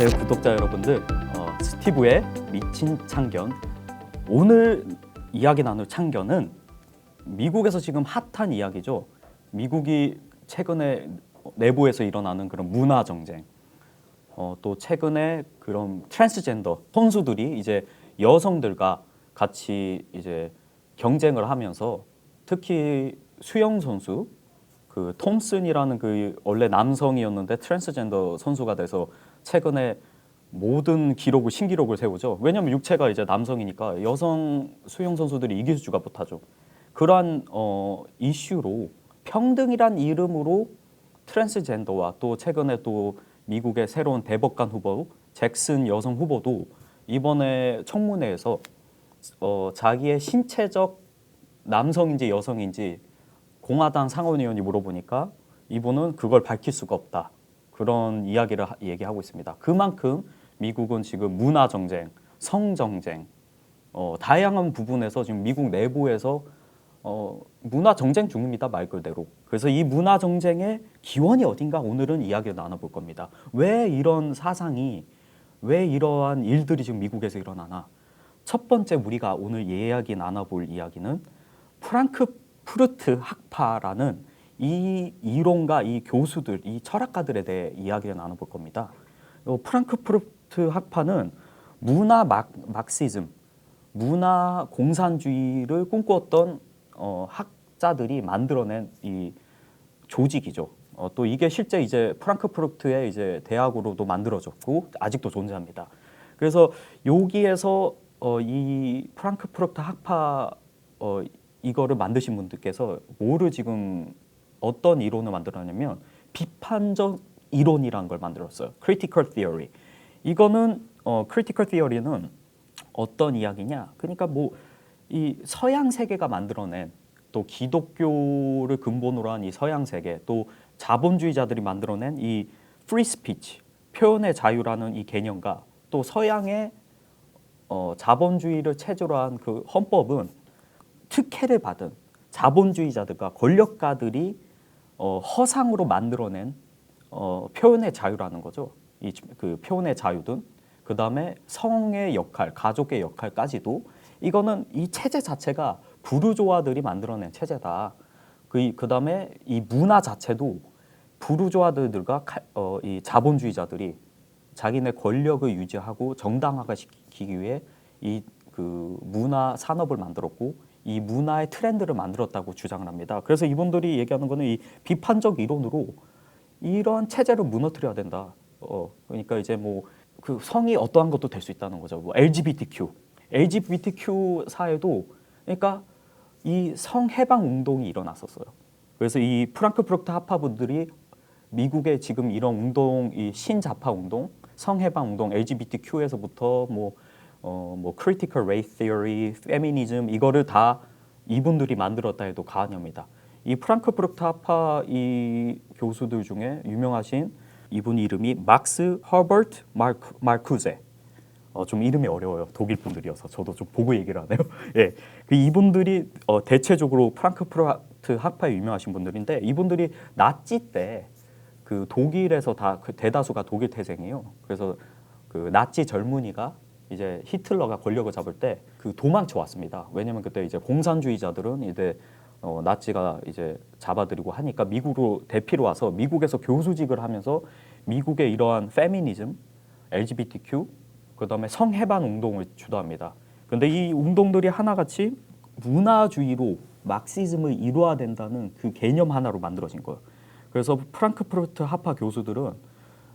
안녕하세요 구독자 여러분들 어, 스티브의 미친 참견. 오늘 이야기 나눌 참견은 미국에서 지금 핫한 이야기죠. 미국이 최근에 내부에서 일어나는 그런 문화 정쟁 어, 또 최근에 그런 트랜스젠더 선수들이 이제 여성들과 같이 이제 경쟁을 하면서 특히 수영 선수 그 톰슨이라는 그 원래 남성이었는데 트랜스젠더 선수가 돼서 최근에 모든 기록을 신기록을 세우죠. 왜냐하면 육체가 이제 남성이니까 여성 수영 선수들이 이길 수가 못하죠. 그러한 어, 이슈로 평등이란 이름으로 트랜스젠더와 또 최근에 또 미국의 새로운 대법관 후보 잭슨 여성 후보도 이번에 청문회에서 어, 자기의 신체적 남성인지 여성인지 공화당 상원의원이 물어보니까 이분은 그걸 밝힐 수가 없다. 그런 이야기를 하- 얘기하고 있습니다. 그만큼 미국은 지금 문화 정쟁, 성 정쟁, 어, 다양한 부분에서 지금 미국 내부에서 어, 문화 정쟁 중입니다 말 그대로. 그래서 이 문화 정쟁의 기원이 어딘가 오늘은 이야기를 나눠볼 겁니다. 왜 이런 사상이 왜 이러한 일들이 지금 미국에서 일어나나? 첫 번째 우리가 오늘 이야기 나눠볼 이야기는 프랑크푸르트 학파라는 이 이론가 이 교수들 이 철학가들에 대해 이야기를 나눠볼 겁니다. 어, 프랑크푸르트 학파는 문화 막, 막시즘, 문화 공산주의를 꿈꾸었던 어, 학자들이 만들어낸 이 조직이죠. 어, 또 이게 실제 이제 프랑크푸르트의 이제 대학으로도 만들어졌고 아직도 존재합니다. 그래서 여기에서 어, 이 프랑크푸르트 학파 어, 이거를 만드신 분들께서 뭐를 지금 어떤 이론을 만들었냐면 비판적 이론이라는 걸 만들었어요. critical theory. 이거는 어, critical theory는 어떤 이야기냐? 그러니까 뭐 이 서양 세계가 만들어낸 또 기독교를 근본으로 한 이 서양 세계 또 자본주의자들이 만들어낸 이 free speech 표현의 자유라는 이 개념과 또 서양의 어, 자본주의를 체제로 한 그 헌법은 특혜를 받은 자본주의자들과 권력가들이 어, 허상으로 만들어낸 어, 표현의 자유라는 거죠. 이 그 표현의 자유든 그 다음에 성의 역할, 가족의 역할까지도 이거는 이 체제 자체가 부르조아들이 만들어낸 체제다. 그 그 다음에 이 문화 자체도 부르조아들과 칼- 어, 이 자본주의자들이 자기네 권력을 유지하고 정당화시키기 위해 이 그 문화 산업을 만들었고 이 문화의 트렌드를 만들었다고 주장을 합니다. 그래서 이분들이 얘기하는 거는 이 비판적 이론으로 이러한 체제를 무너뜨려야 된다. 어, 그러니까 이제 뭐 그 성이 어떠한 것도 될 수 있다는 거죠. 뭐 LGBTQ, LGBTQ 사회도 그러니까 이 성 해방 운동이 일어났었어요. 그래서 이 프랑크푸르트 하파분들이 미국의 지금 이런 운동, 이 신자파 운동, 성해방 운동, LGBTQ에서부터 뭐 어, 뭐 critical race theory, feminism 이거를 다 이분들이 만들었다 해도 과언이 옵니다. 이 프랑크푸르트 하파 이 교수들 중에 유명하신 이분 이름이 막스 허버트 마크, 마쿠제. 어, 좀 이름이 어려워요. 독일 분들이어서 저도 좀 보고 얘기를 하네요. 예, 그 이분들이 어, 대체적으로 프랑크푸르트 학파에 유명하신 분들인데 이분들이 나치 때 그 독일에서 다 그 대다수가 독일 태생이에요. 그래서 그 나치 젊은이가 이제 히틀러가 권력을 잡을 때 그 도망쳐 왔습니다. 왜냐면 그때 이제 공산주의자들은 이제 어, 나치가 이제 잡아들이고 하니까 미국으로 대피로 와서 미국에서 교수직을 하면서 미국의 이러한 페미니즘, LGBTQ, 그다음에 성해방 운동을 주도합니다. 근데 이 운동들이 하나같이 문화주의로 막시즘을 이루어야 된다는 그 개념 하나로 만들어진 거예요. 그래서 프랑크푸르트 하파 교수들은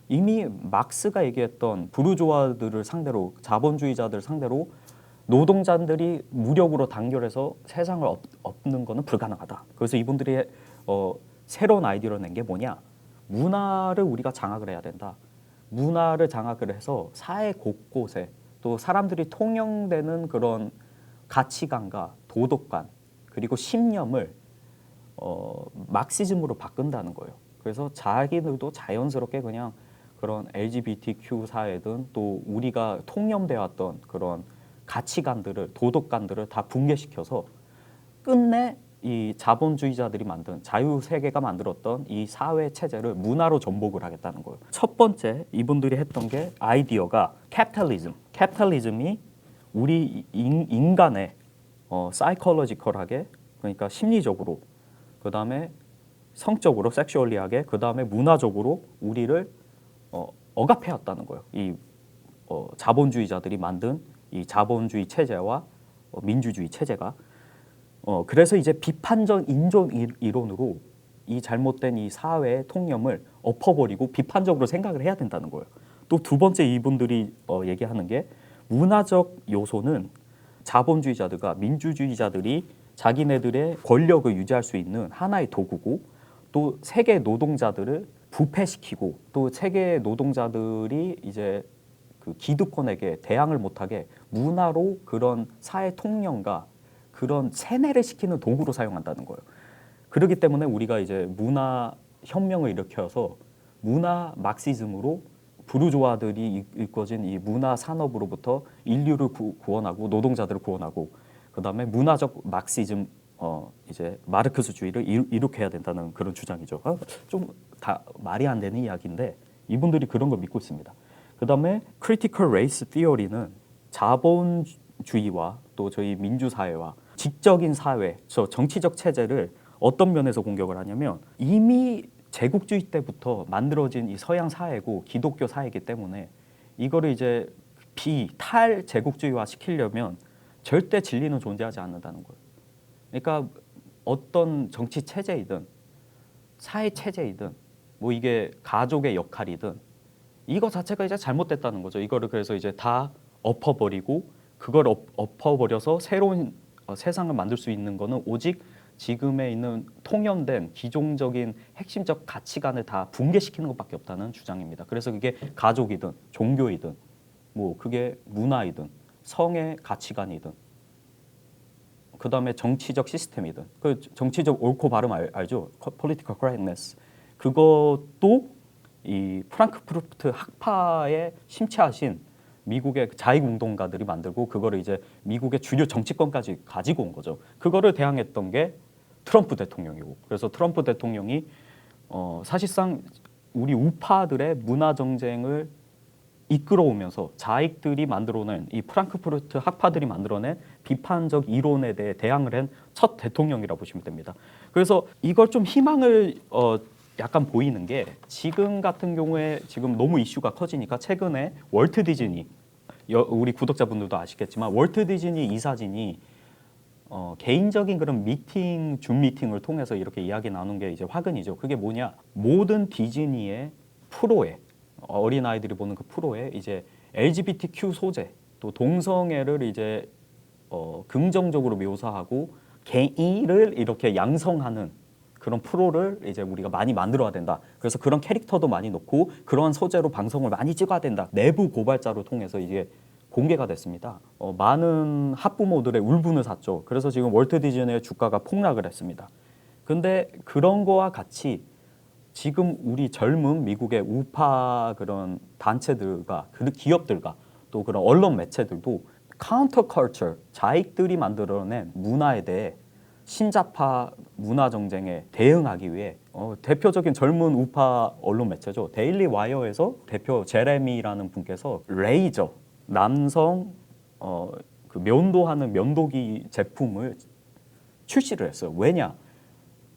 이미 막스가 얘기했던 부르조아들을 상대로 자본주의자들 상대로 노동자들이 무력으로 단결해서 세상을 엎, 엎는 것은 불가능하다. 그래서 이분들이 어, 새로운 아이디어를 낸 게 뭐냐? 문화를 우리가 장악을 해야 된다. 문화를 장악을 해서 사회 곳곳에 또 사람들이 통용되는 그런 가치관과 도덕관 그리고 신념을 어, 막시즘으로 바꾼다는 거예요. 그래서 자기들도 자연스럽게 그냥 그런 LGBTQ 사회든 또 우리가 통념돼 왔던 그런 가치관들을 도덕관들을 다 붕괴시켜서 끝내 이 자본주의자들이 만든 자유 세계가 만들었던 이 사회 체제를 문화로 전복을 하겠다는 거예요. 첫 번째 이분들이 했던 게 아이디어가 캐피탈리즘. 캐피탈리즘이 우리 인, 인간의 어, 사이콜로지컬하게 그러니까 심리적으로 그 다음에 성적으로 섹슈얼리하게 그 다음에 문화적으로 우리를 어, 억압해왔다는 거예요. 이 어, 자본주의자들이 만든 이 자본주의 체제와 어, 민주주의 체제가 어, 그래서 이제 비판적 인종 이- 이론으로 이 잘못된 이 사회의 통념을 엎어버리고 비판적으로 생각을 해야 된다는 거예요. 또 두 번째 이분들이 어, 얘기하는 게 문화적 요소는 자본주의자들과 민주주의자들이 자기네들의 권력을 유지할 수 있는 하나의 도구고 또 세계 노동자들을 부패시키고 또 세계 노동자들이 이제 그 기득권에게 대항을 못하게 문화로 그런 사회 통념과 그런 세뇌를 시키는 도구로 사용한다는 거예요. 그렇기 때문에 우리가 이제 문화 혁명을 일으켜서 문화 막시즘으로 부르조아들이 이- 이끌어진 이 문화 산업으로부터 인류를 구, 구원하고 노동자들을 구원하고 그다음에 문화적 막시즘 어 이제 마르크스주의를 일- 일으켜야 된다는 그런 주장이죠. 아, 좀다 말이 안 되는 이야기인데 이분들이 그런 걸 믿고 있습니다. 그 다음에 크리티컬 레이스 티어리는 자본주의와 또 저희 민주사회와 직적인 사회, 저 정치적 체제를 어떤 면에서 공격을 하냐면 이미 제국주의 때부터 만들어진 이 서양 사회고 기독교 사회이기 때문에 이거를 이제 비탈 제국주의화 시키려면 절대 진리는 존재하지 않는다는 거예요. 그러니까 어떤 정치 체제이든 사회 체제이든 뭐 이게 가족의 역할이든 이거 자체가 이제 잘못됐다는 거죠. 이거를 그래서 이제 다 엎어버리고 그걸 엎, 엎어버려서 새로운 어, 세상을 만들 수 있는 거는 오직 지금에 있는 통연된 기종적인 핵심적 가치관을 다 붕괴시키는 것밖에 없다는 주장입니다. 그래서 그게 가족이든 종교이든 뭐 그게 문화이든 성의 가치관이든 그 다음에 정치적 시스템이든 그 정치적 옳고 바름 알, 알죠? political correctness 그것도 이 프랑크푸르트 학파에 심취하신 미국의 자익 운동가들이 만들고 그거를 이제 미국의 주류 정치권까지 가지고 온 거죠. 그거를 대항했던 게 트럼프 대통령이고 그래서 트럼프 대통령이 어, 사실상 우리 우파들의 문화 정쟁을 이끌어오면서 자익들이 만들어낸 이 프랑크푸르트 학파들이 만들어낸 비판적 이론에 대해 대항을 한 첫 대통령이라 보시면 됩니다. 그래서 이걸 좀 희망을 어 약간 보이는 게 지금 같은 경우에 지금 너무 이슈가 커지니까 최근에 월트 디즈니 여- 우리 구독자분들도 아시겠지만 월트 디즈니 이사진이 어, 개인적인 그런 미팅, 줌 미팅을 통해서 이렇게 이야기 나눈 게 이제 화근이죠. 그게 뭐냐? 모든 디즈니의 프로에 어린 아이들이 보는 그 프로에 이제 LGBTQ 소재 또 동성애를 이제 어, 긍정적으로 묘사하고 게이를 이렇게 양성하는 그런 프로를 이제 우리가 많이 만들어야 된다. 그래서 그런 캐릭터도 많이 넣고 그런 소재로 방송을 많이 찍어야 된다. 내부 고발자를 통해서 이게 공개가 됐습니다. 어, 많은 학부모들의 울분을 샀죠. 그래서 지금 월트 디즈니의 주가가 폭락을 했습니다. 근데 그런 거와 같이 지금 우리 젊은 미국의 우파 그런 단체들과 그 기업들과 또 그런 언론 매체들도 카운터 컬처 자익들이 만들어낸 문화에 대해 신자파 문화 정쟁에 대응하기 위해 어, 대표적인 젊은 우파 언론 매체죠 데일리 와이어에서 대표 제레미라는 분께서 레이저 남성 어, 그 면도하는 면도기 제품을 출시를 했어요. 왜냐?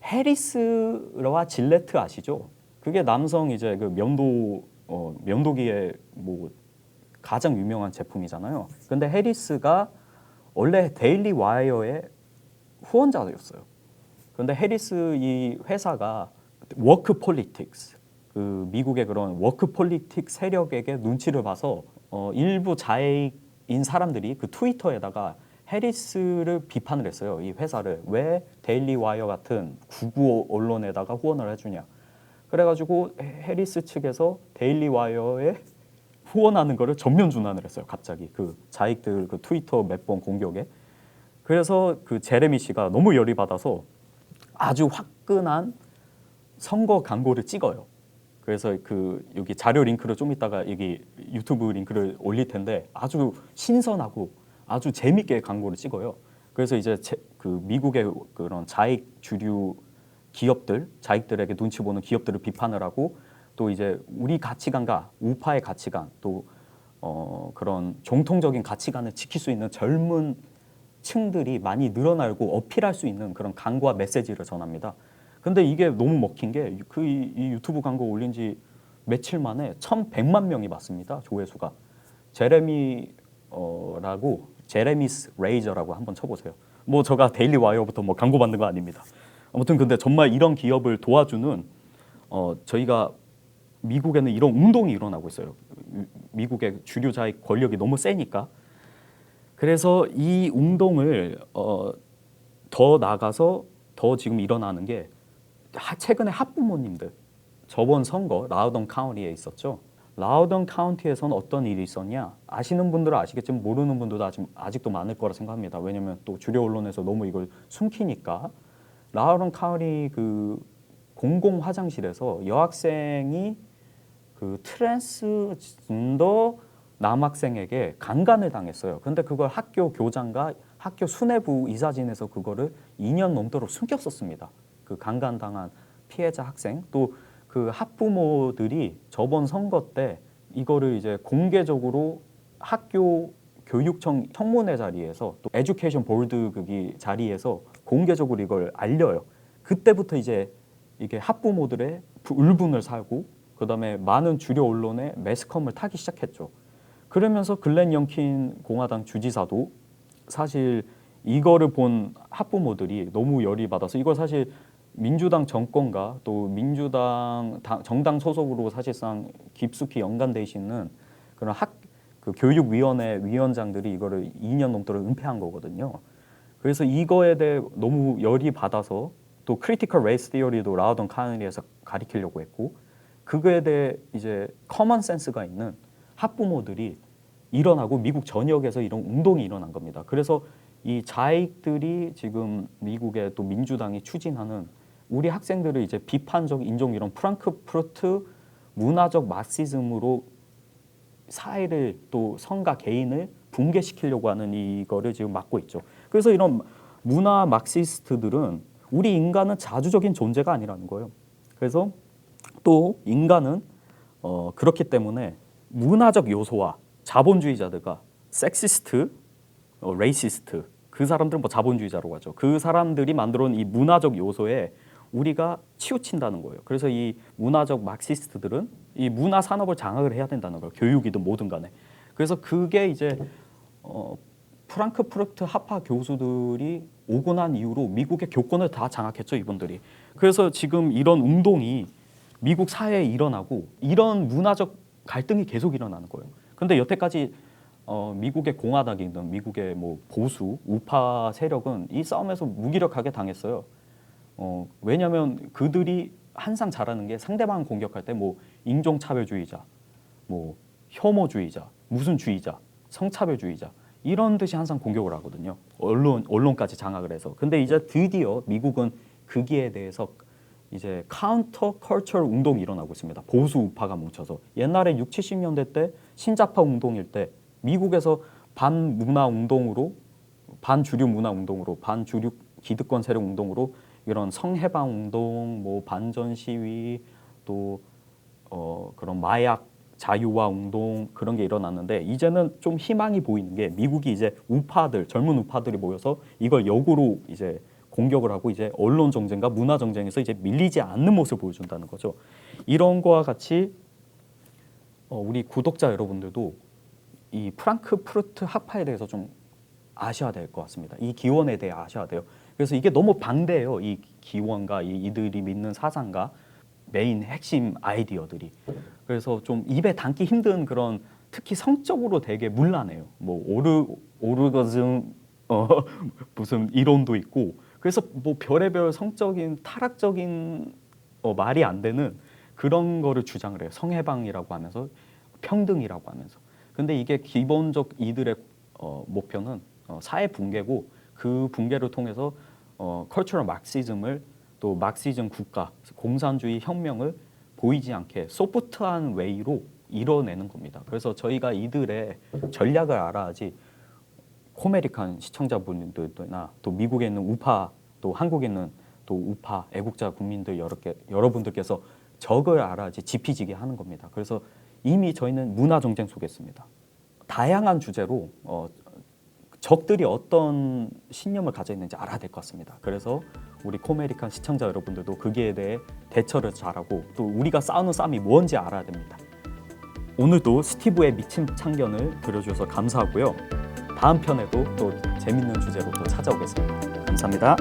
해리스와 질레트 아시죠? 그게 남성 이제 그 면도 어, 면도기의 뭐 가장 유명한 제품이잖아요. 근데 해리스가 원래 데일리 와이어의 후원자였어요. 근데 해리스 이 회사가 워크 폴리틱스 그 미국의 그런 워크 폴리틱 세력에게 눈치를 봐서 어, 일부 자익인 사람들이 그 트위터에다가 해리스를 비판을 했어요. 이 회사를 왜 데일리 와이어 같은 구구 언론에다가 후원을 해주냐. 그래가지고 해- 해리스 측에서 데일리 와이어에 후원하는 거를 전면 준환을 했어요. 갑자기 그 자익들 그 트위터 몇 번 공격에. 그래서 그 제레미 씨가 너무 열이 받아서 아주 화끈한 선거 광고를 찍어요. 그래서 그 여기 자료 링크를 좀 이따가 여기 유튜브 링크를 올릴 텐데 아주 신선하고 아주 재밌게 광고를 찍어요. 그래서 이제 제, 그 미국의 그런 자익 주류 기업들, 자익들에게 눈치 보는 기업들을 비판을 하고 또 이제 우리 가치관과 우파의 가치관 또 어, 그런 정통적인 가치관을 지킬 수 있는 젊은 층들이 많이 늘어나고 어필할 수 있는 그런 광고와 메시지를 전합니다. 근데 이게 너무 먹힌 게 그 이 유튜브 광고 올린 지 며칠 만에 1,100만 명이 봤습니다. 조회수가. 제레미 어라고 제레미스 레이저라고 한번 쳐보세요. 뭐 제가 데일리 와이어부터 뭐 광고 받는 거 아닙니다. 아무튼 근데 정말 이런 기업을 도와주는 어 저희가 미국에는 이런 운동이 일어나고 있어요. 미국의 주류 자의 권력이 너무 세니까. 그래서 이 운동을 어, 더 나가서 더 지금 일어나는 게 하- 최근에 학부모님들 저번 선거 라우던 카운티에 있었죠. 라우던 카운티에서는 어떤 일이 있었냐? 아시는 분들은 아시겠지만 모르는 분들도 아직, 아직도 많을 거라 생각합니다. 왜냐하면 또 주류 언론에서 너무 이걸 숨기니까 라우던 카운티 그 공공 화장실에서 여학생이 그 트랜스젠더 남학생에게 강간을 당했어요. 근데 그걸 학교 교장과 학교 수뇌부 이사진에서 그거를 2년 넘도록 숨겼었습니다. 그 강간 당한 피해자 학생 또 그 학부모들이 저번 선거 때 이거를 이제 공개적으로 학교 교육청 청문회 자리에서 또 에듀케이션 보드 그기 자리에서 공개적으로 이걸 알려요. 그때부터 이제 이게 학부모들의 부- 울분을 사고 그다음에 많은 주류 언론의 매스컴을 타기 시작했죠. 그러면서 글렌 영킨 공화당 주지사도 사실 이거를 본 학부모들이 너무 열이 받아서 이걸 사실 민주당 정권과 또 민주당 당- 정당 소속으로 사실상 깊숙이 연관돼 있는 그런 학 그 교육위원회 위원장들이 이거를 2년 넘도록 은폐한 거거든요. 그래서 이거에 대해 너무 열이 받아서 또 크리티컬 레이스 티어리도 라우던 카운티에서 가리키려고 했고 그거에 대해 이제 커먼 센스가 있는 학부모들이 일어나고 미국 전역에서 이런 운동이 일어난 겁니다. 그래서 이 자익들이 지금 미국의 또 민주당이 추진하는 우리 학생들을 이제 비판적 인종 이런 프랑크푸르트 문화적 마시즘으로 사회를 또 성과 개인을 붕괴시키려고 하는 이거를 지금 막고 있죠. 그래서 이런 문화 막시스트들은 우리 인간은 자주적인 존재가 아니라는 거예요. 그래서 또 인간은 어, 그렇기 때문에 문화적 요소와 자본주의자들과 섹시스트, 어, 레이시스트 그 사람들은 뭐 자본주의자라고 하죠. 그 사람들이 만들어온 이 문화적 요소에 우리가 치우친다는 거예요. 그래서 이 문화적 막시스트들은 이 문화 산업을 장악을 해야 된다는 거예요. 교육이든 뭐든 간에. 그래서 그게 이제 어, 프랑크푸르트 학파 교수들이 오고 난 이후로 미국의 교권을 다 장악했죠 이분들이. 그래서 지금 이런 운동이 미국 사회에 일어나고 이런 문화적 갈등이 계속 일어나는 거예요. 근데 여태까지 어, 미국의 공화당이든 미국의 뭐 보수 우파 세력은 이 싸움에서 무기력하게 당했어요. 어, 왜냐하면 그들이 항상 잘하는 게 상대방 공격할 때 뭐 인종차별주의자, 뭐 혐오주의자, 무슨 주의자, 성차별주의자 이런 듯이 항상 공격을 하거든요. 언론 언론까지 장악을 해서. 근데 이제 드디어 미국은 거기에 대해서 이제 카운터 컬처 운동이 일어나고 있습니다. 보수 우파가 뭉쳐서 옛날에 6, 70년대 때 신자파 운동일 때 미국에서 반문화 운동으로 반주류 문화 운동으로 반주류 기득권 세력 운동으로 이런 성해방 운동, 뭐 반전 시위 또 어, 그런 마약 자유화 운동 그런 게 일어났는데 이제는 좀 희망이 보이는 게 미국이 이제 우파들 젊은 우파들이 모여서 이걸 역으로 이제 공격을 하고 이제 언론 정쟁과 문화 정쟁에서 이제 밀리지 않는 모습을 보여준다는 거죠. 이런 거와 같이 어, 우리 구독자 여러분들도 이 프랑크푸르트 학파에 대해서 좀 아셔야 될 것 같습니다. 이 기원에 대해 아셔야 돼요. 그래서 이게 너무 방대해요. 이 기원과 이 이들이 믿는 사상과 메인 핵심 아이디어들이. 그래서 좀 입에 담기 힘든 그런 특히 성적으로 되게 문란해요. 뭐 오르 오르거즘 어 무슨 이론도 있고 그래서 뭐 별의별 성적인 타락적인 어, 말이 안 되는 그런 거를 주장을 해요. 성해방이라고 하면서 평등이라고 하면서. 근데 이게 기본적 이들의 어, 목표는 어, 사회 붕괴고 그 붕괴를 통해서 어, 컬처럴 막시즘을 또 막시즘 국가, 공산주의 혁명을 보이지 않게 소프트한 웨이로 이뤄내는 겁니다. 그래서 저희가 이들의 전략을 알아야지 코메리칸 시청자분들이나 또 미국에 있는 우파 또 한국에 있는 또 우파 애국자 국민들 여러 개 여러분들께서 적을 알아야지 지피지게 하는 겁니다. 그래서 이미 저희는 문화 정쟁 속에 있습니다. 다양한 주제로 어, 적들이 어떤 신념을 가져 있는지 알아야 될 것 같습니다. 그래서 우리 코메리칸 시청자 여러분들도 거기에 대해 대처를 잘하고 또 우리가 싸우는 싸움이 뭔지 알아야 됩니다. 오늘도 스티브의 미친 참견을 들어주셔서 감사하고요. 다음 편에도 또 재밌는 주제로 또 찾아오겠습니다. 감사합니다.